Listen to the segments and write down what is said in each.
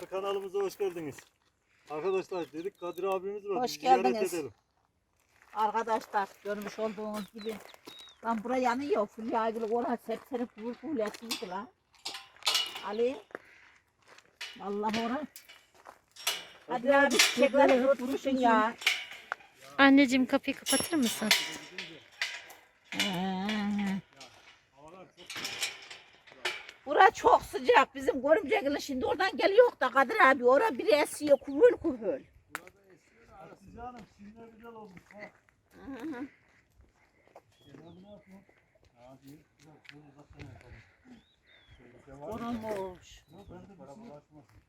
Kanalımıza hoş geldiniz. Arkadaşlar dedik Kadir abimiz var. Hoş geldiniz. Arkadaşlar görmüş olduğunuz gibi lan bura yanıyor. Fulya gibi orası sepseri kuvul kuvul esiydi lan. Ali. Vallahi orası. Hadi abi çiçekleri tutmuşsun ya. Anneciğim kapıyı kapatır mısın? Ee. Bura çok sıcak. Bizim görümcekler şimdi oradan geliyor da Kadir abi. Ora biri esiyor kuvul kuvul. Canım şimdi güzel olmuş. Ha. Hı. Kenarı ne yapıyor? Ya değil. Güzel. Şöyle uzaktan yapalım. Şöyle bir? Olmuş. Yok ben de bana bulaşmasın.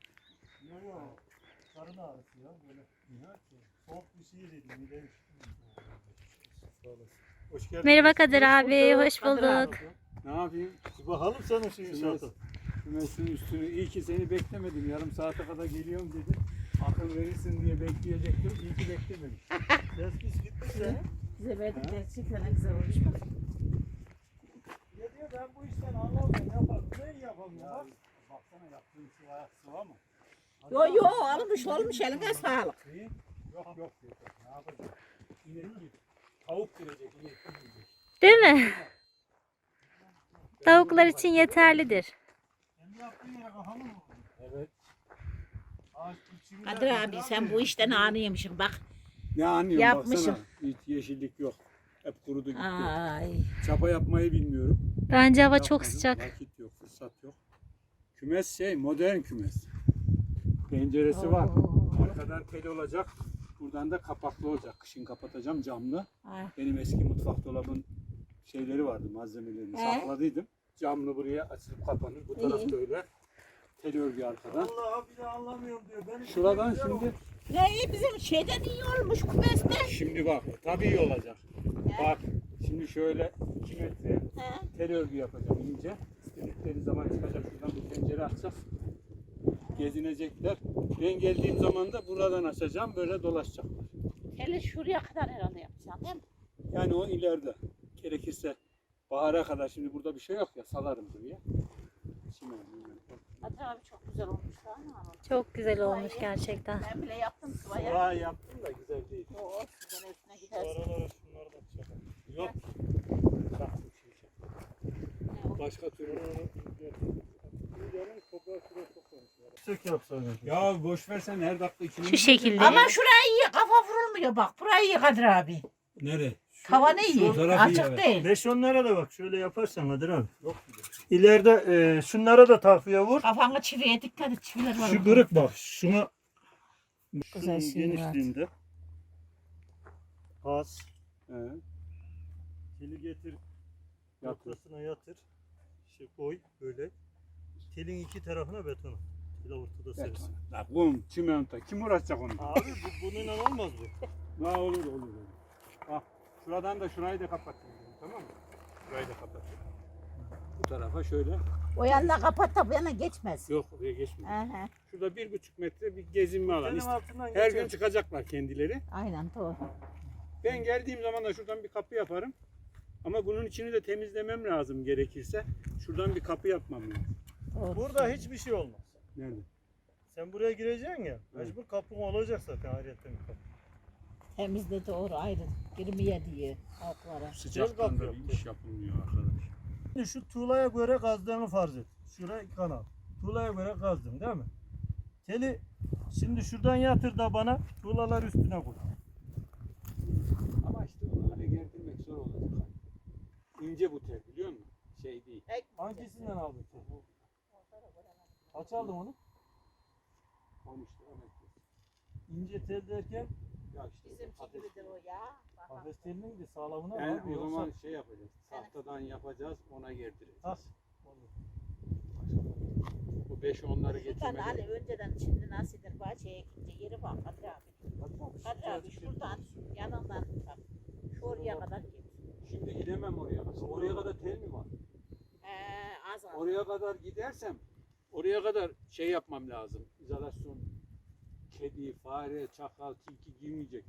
Yok yok. Karın ağrısı ya böyle. Niye ki? Soğuk bir şey yedim. Midem Sağ olasın. Hoş geldin. Merhaba Kadir abi, hoş bulduk. Ne yapayım? Bakalım sana şu inşaata. Kümesin üstünü iyi ki seni beklemedim. Yarım saate kadar geliyorum dedim. Akıl verirsin diye bekleyecektim. İyi ki beklemedim. Tespih gitmiş ya. Bize verdikleri gerçekten güzel olmuş. Ne diyor ben bu işten anlamıyorum. Yaparım. Ne yapalım ya? Baksana yaptığın sıva, sıva mı? Yo yo olmuş olmuş eline sağlık. Yok. yok. Ne yapacağım? İnek gibi. Tavuk girecek. Değil mi? Tavuklar için yeterlidir. Evet. Kadir abi sen bu işten anlıyormuşsun bak. Ne anlıyorum Yapmışım. baksana. Hiç yeşillik yok. Hep kurudu gitti. Ay. Çapa yapmayı bilmiyorum. Bence hava çok Yapmadım. sıcak. Vakit yok, fırsat yok. Kümes şey, modern kümes. Penceresi var. Arkadan tel olacak. Buradan da kapaklı olacak. Kışın kapatacağım camlı. Ay. Benim eski mutfak dolabın şeyleri vardı, malzemelerini He? sakladıydım. Camlı buraya açılıp kapanır. Bu İyi. tarafta öyle. Tel örgü arkadan. Allah abi de anlamıyorum diyor. Benim Şuradan şimdi, olmuş. Ne bizim şeyden iyi olmuş kumeste. şimdi bak tabii iyi olacak. Bak şimdi şöyle 2 metre He. tel örgü yapacağım ince. İstedikleri zaman çıkacak şuradan bir pencere açacak. Gezinecekler. Ben geldiğim zaman da buradan açacağım böyle dolaşacaklar. Hele şuraya kadar herhalde yapacaksın değil mi? Yani o ileride. Gerekirse bahara kadar şimdi burada bir şey yok ya salarım buraya. Şimdi abi çok güzel olmuş lan. Çok güzel olmuş gerçekten. Ben bile yaptım sıvaya. Vay yaptım da güzel değil. Oo sizden üstüne gidersin. şunları da çakalım. Yok. Şey. Başka türlü. Sök yapsana. Ya boş versen her dakika içini. Şu şekilde. Ama şurayı iyi kafa vurulmuyor bak. Burayı iyi Kadir abi. Nere? Tavanı iyi. tarafı iyi, Açık evet. değil. 5-10'lara da bak şöyle yaparsan Kadir abi. Yok. İleride e, şunlara da takviye vur. Kafanı çiviye dikkat et. Çiviler var. Şu kırık bak şuna Güzel şunun şey genişliğinde. Az. He. Teli getir. Yatır. Ortasına yatır. Şey koy böyle. Telin iki tarafına beton. Teli ortada serisi. La kum, çimento. Kim uğraşacak onu? Abi bu, bununla olmaz bu. Ne olur olur. olur. Bak şuradan da şurayı da kapatayım. dedim, Tamam mı? Şurayı da kapatayım. Bu tarafa şöyle. O yanına kapat da bu yana geçmez. Yok oraya geçmiyor. Aha, Şurada bir buçuk metre bir gezinme alanı. İşte altından her geçer. gün çıkacaklar kendileri. aynen doğru. Ben geldiğim zaman da şuradan bir kapı yaparım. Ama bunun içini de temizlemem lazım gerekirse. Şuradan bir kapı yapmam lazım. doğru. Burada hiçbir şey olmaz. Nerede? Sen buraya gireceksin ya. Mecbur kapın olacak zaten ayrıyetten bir kapı. Temizle doğru ayrı. Girmeye diye halklara. Sıcaktan kapı da bir iş yapılmıyor arkadaş. Şimdi şu tuğlaya göre kazdığını farz et. Şuraya kanal. Tuğlaya göre kazdım değil mi? Teli şimdi şuradan yatır da bana tuğlalar üstüne koy. Ama işte onu hale getirmek zor olacak. İnce bu tel biliyor musun? Şey değil. Hangisinden aldın? Kaç aldın onu? Kamıştı emekli. İnce tel derken Ya işte Bizim gibidir o ya. Bak, kafes telinin de sağlamına Yani abi o zaman yoksa. şey yapacağız. Tahtadan yapacağız, ona gerdireceğiz. Ah, olur. Bu 5 onları Şuradan Ali getirmeden. önceden şimdi nasıldır bahçeye gidince yeri bak Kadir abi. Hadi bak, Kadir şuraya abi şuradan yanından bak. Şu oraya kadar git. Şimdi gidemem oraya. Oraya kadar tel mi var? Ee, az az. Oraya kadar gidersem oraya kadar şey yapmam lazım. İzolasyon kedi, fare, çakal, tilki girmeyecek.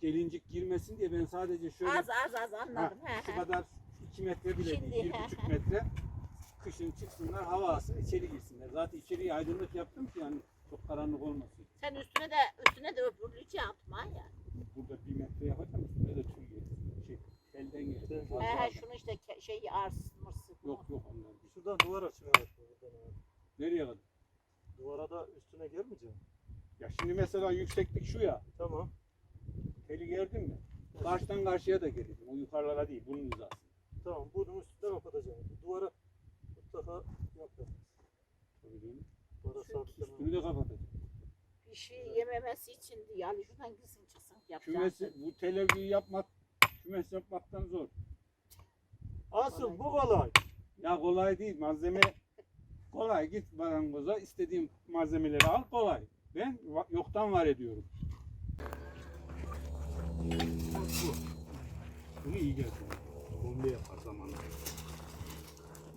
Gelincik girmesin diye ben sadece şöyle Az az az anladım. Ha, He, şu kadar 2 metre bile Şimdi, değil, he, 1,5 metre kışın çıksınlar hava alsın içeri girsinler. Zaten içeriye aydınlık yaptım ki yani çok karanlık olmasın. Sen üstüne de üstüne de öbürlüğü atma ya. Burada bir metre yapacağım üstüne de tüy gelir. Şey, elden gelir. He he şunu işte ke- şeyi arsın mırsın. Yok yok onlar. Şuradan duvara çıkar. Nereye kadar? Duvara da üstüne gelmeyeceğim. Ya şimdi mesela yükseklik şu ya. Tamam. Teli gördün mü? Karşıdan karşıya da gelir. O yukarılara değil bunun hizası. Tamam bunun üstüne kapatacağım. Duvara mutlaka yapacağım. Tabii değil mi? Duvara sabitlemem. Üstünü de kapatacak. Bir şey yememesi için yani şuradan girsin çıksın Kümesi, yapacaksın. bu televizyonu yapmak, kümes yapmaktan zor. Asıl bu kolay. Ya kolay değil. Malzeme kolay. Git marangoza istediğin malzemeleri al kolay. Ben yoktan var ediyorum. Bunu iyi geldi. Kombi yapar zamanla.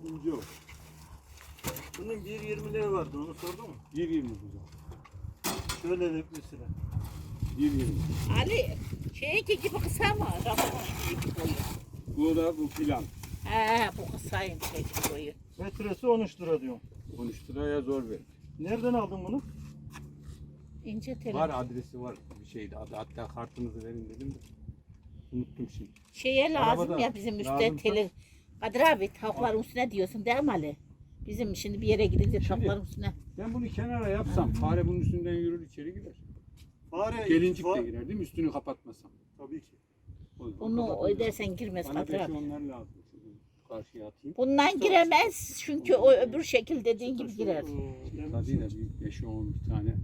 İnce o. Bunun 1.20'leri vardı onu sordun mu? 1.20 güzel. Şöyle leplisine. 1.20. Ali şeyinki gibi kısa mı? Ramazan gibi boyu. Bu da bu plan. He bu kısayım şey boyu. Metresi 13 lira diyorum. 13 liraya zor ver. Nereden aldın bunu? İnce teli. Var adresi var bir şeydi. Adı, hatta kartınızı verin dedim de. Unuttum şimdi. Şeye lazım Arabada ya bizim üstte lazımsa- teli. Kadir abi tavukların üstüne diyorsun değil mi Ali? Bizim şimdi bir yere gidince tavukların üstüne. Ben bunu kenara yapsam fare bunun üstünden yürür içeri girer. Fare Gelincik de girer değil mi? Üstünü kapatmasam. Tabii ki. O Onu ödersen girmez Bana Kadir abi. onlar lazım. Şunu karşıya atayım. Bundan giremez çünkü o öbür şekil dediğin gibi girer. Tabii de bir 5 10 bir tane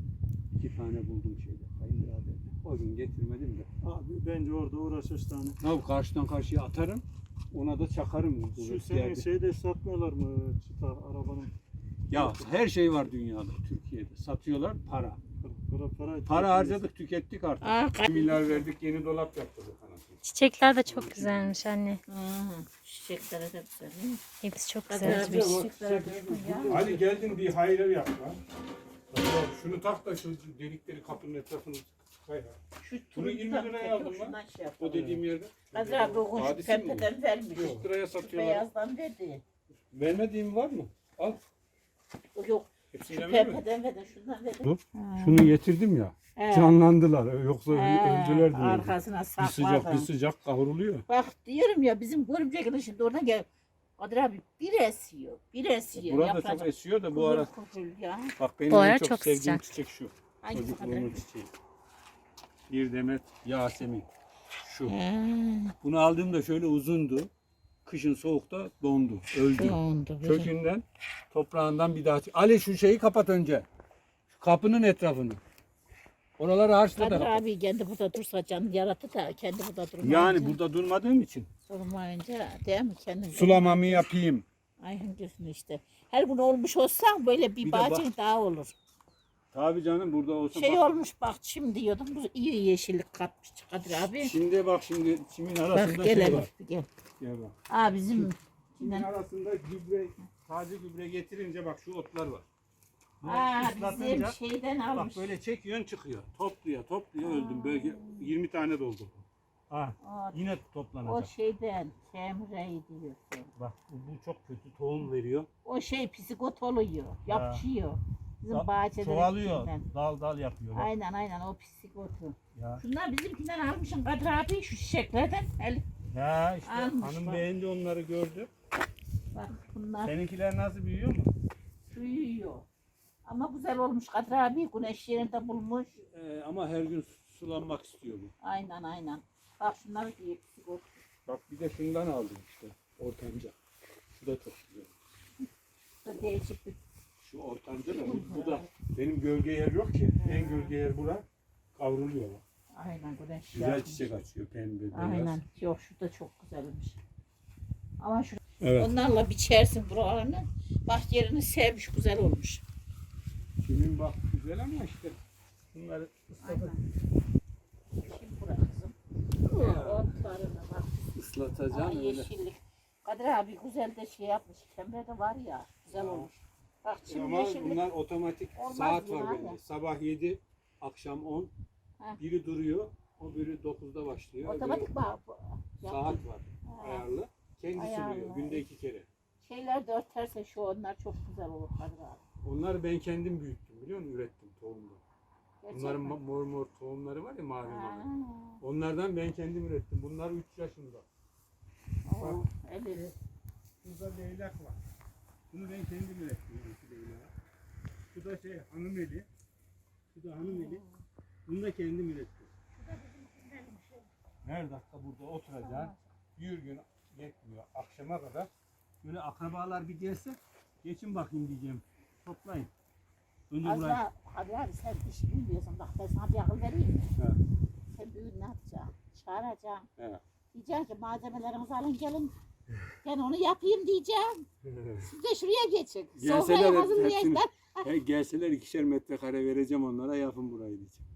iki tane buldum şeyde. Kayınbirader'de. O gün getirmedim de. Abi bence orada uğraş üç tane. Ne yap karşıdan karşıya atarım. Ona da çakarım. Şu senin yerde. şeyde satmıyorlar mı çıta arabanın? Ya her şey var dünyada, Türkiye'de. Satıyorlar para. Para, para, Para harcadık, tükettik artık. Aa, milyar verdik, yeni dolap yaptırdık. Çiçekler de çok güzelmiş anne. Aa, çiçeklere de güzel değil mi? Hepsi çok güzel. abi. Hadi geldin bir hayır yap lan. Şunu tak da şu delikleri kapının etrafını kay. Şu Bunu turuncu 20 da liraya aldım şundan şey O yapalım. dediğim yerde. Kadir abi o gün şu Hadisi mi bu? pembeden vermiş. 40 liraya Şu satıyorlar. beyazdan verdi. Vermediğim var mı? Al. O yok. Şu Hepsiyle verme. pembeden verdi, şundan verdi. Şunu getirdim ya. He. Canlandılar. Yoksa He, öldüler diye. Arkasına Bir sıcak bir sıcak kavruluyor. Bak diyorum ya bizim görümcekler şimdi oradan gel. Kadir abi bir esiyor, bir esiyor. Burada Yapraklar çok esiyor da bu ara ya. bak benim Bu ara en çok, çok sevdiğim sıcak. çiçek şu. Hangisi Çocukluğumun çiçeği. Bir demet Yasemin. Şu. He, Bunu aldığımda şöyle uzundu. Kışın soğukta dondu. Öldü. Dondu. Kökünden, toprağından bir daha. Ali şu şeyi kapat önce. Şu kapının etrafını. Oraları harçla da Kadir kapat. abi kendi burada dursa canı yarattı da kendi burada durmayınca. Yani burada durmadığım için. Durmayınca değil mi kendi? Sulamamı yapayım. Ay hıncısın işte. Her gün olmuş olsa böyle bir, Bir de bahçen bak- daha olur. Tabii canım burada olsa Şey bak. olmuş bak şimdi diyordum bu iyi yeşillik katmış Kadir abi. Şimdi bak şimdi çimin arasında Bak şey gel var. gel. Gel bak. Aa bizim Çimin arasında gübre, taze gübre getirince bak şu otlar var. Aa, bizim ıslatınca- şeyden Bak almış. böyle çekiyorsun çıkıyor. Topluyor topluyor öldüm. Böyle 20 tane doldu. Ha, Aa, yine o toplanacak. şeyden kemreyi diyorsun. Bak bu, bu çok kötü tohum veriyor. O şey psikot oluyor. Yapışıyor. Bizim Da- bahçede. Çoğalıyor. Dal dal yapıyor. Bak. Aynen aynen o psikotu. Ya. Şunlar bizimkinden almışım Kadir abi şu çiçeklerden. El, Ya işte Almış Hanım bak. beğendi onları gördü. bak bunlar Seninkiler nasıl büyüyor mu? Ama güzel olmuş Kadir abi. Güneş yerinde bulmuş. Ee, ama her gün sulanmak istiyor bu. Aynen aynen. Bak şunları diye psikot. Bak bir de şundan aldım işte. Ortanca. Şu da çok güzel. Bu değişik bir Şu ortanca da bu, bu da benim gölge yer yok ki. En gölge yer bura. Kavruluyor bak. aynen güneş Güzel yapmış. çiçek açıyor pembe beyaz. Aynen. Yok şu da çok güzelmiş. Ama şu Evet. onlarla biçersin buralarını. Bak yerini sevmiş güzel olmuş. Kimin bak güzel ama işte. Bunları Aynen. Şimdi bırak kızım. Otlarına bak. ıslatacağım Ama öyle. yeşillik. Kadir abi güzel de şey yapmış. Kemre de var ya. Güzel olmuş. Bak şimdi Ama yeşillik. bunlar otomatik Olmaz saat var abi. bende. Sabah 7, akşam 10. Ha. Biri duruyor, o biri 9'da başlıyor. Otomatik bak. bu- Öbürü saat var Ha. ayarlı. Kendi Ayarlı. sürüyor günde iki kere. şeyler de örterse şu onlar çok güzel olur Kadir abi. Onları ben kendim büyüttüm biliyor musun? Ürettim tohumda. Bunların ma- mor mor tohumları var ya mavi mavi. Onlardan ben kendim ürettim. Bunlar 3 yaşında. Oo, eli. Burada leylak var. Bunu ben kendim ürettim. yani şu leylağı. Şu da şey hanım eli. Şu da hanım eli. Bunu da kendim ürettim. Her dakika burada oturacaksın. Bir gün yetmiyor. Akşama kadar. Böyle akrabalar bir gelse geçin bakayım diyeceğim. Toplayın. Önce Az burayı. daha Kadir abi sen iş bilmiyorsun. Bak ben sana bir akıl vereyim mi? Ha. Sen büyüğün ne yapacaksın? Çağıracaksın. Evet. Diyeceksin ki malzemelerinizi alın gelin. Ben onu yapayım diyeceğim. Siz de şuraya geçin. Gelseler Sofrayı hep- hazırlayacaklar. He, gelseler ikişer metrekare vereceğim onlara yapın burayı diyeceğim.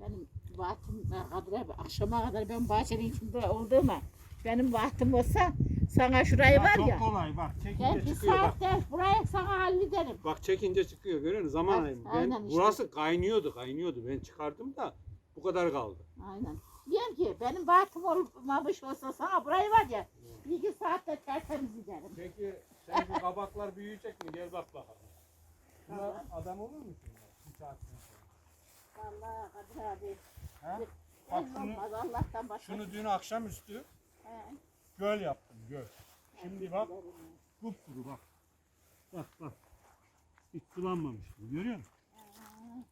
Benim vaktim Kadir abi akşama kadar ben bahçenin içinde olduğuma benim vaktim olsa sana şurayı var çok ya. kolay bak çekince bir çıkıyor bak. saatte burayı sana hallederim. Bak çekince çıkıyor görüyor musun? Zaman Ha, ayırma. aynen işte. burası kaynıyordu kaynıyordu. Ben çıkardım da bu kadar kaldı. Aynen. Diyorum ki benim vaktim olmamış olsa sana burayı var ya bir iki saatte tertemiz giderim. Peki sen bu kabaklar büyüyecek mi? Gel bak bakalım. Buna adam olur musun? Bir saatten sonra. Vallahi Kadir abi. Ha? Bak el şunu- olmaz Allah'tan başka. Şunu dün akşamüstü He. Göl yaptım göl. Şimdi bak kupkuru bak. Bak bak. Hiç sulanmamış. bu, Görüyor musun?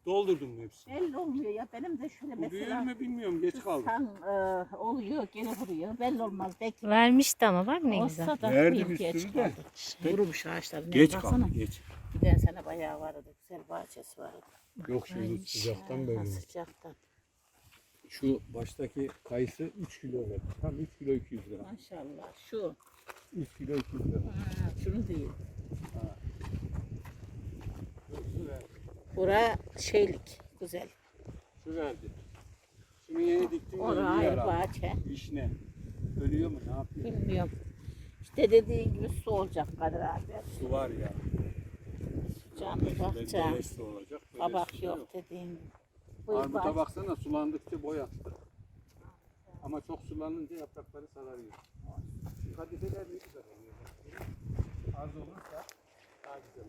Doldurdum hepsini. Belli olmuyor ya benim de şöyle Bu büyür mesela. mü bilmiyorum geç kaldı. Sen e, oluyor gene vuruyor belli olmaz belki. Vermişti ama bak ne güzel. Olsa da Verdim geç üstünü de. kaldı. Vurmuş ağaçlar. Geç Baksana, kaldı geç. Giden sene bayağı vardı. Güzel bahçesi vardı. Yok şimdi Vermiş. sıcaktan Ha, böyle. Sıcaktan. Şu baştaki kayısı 3 kilo verdi. Tam 3 kilo 200 lira. Maşallah. Şu. 3 kilo 200 lira. Ha, şunu değil. Şu verdi. Bura şeylik. Güzel. Şu verdi. Şunu yeni diktim. Ora ölüyor ayrı herhalde. bahçe. Vişne. Ölüyor mu ne yapıyor? Bilmiyorum. İşte dediğin gibi su olacak Kadir abi. Su var ya. Canlı bakacağım. Kabak yok dediğin gibi. Armuta baksana sulandıkça boy attı. Ama çok sulanınca yaprakları sararıyor. Kadifeler ne güzel oluyor. Az olursa daha güzel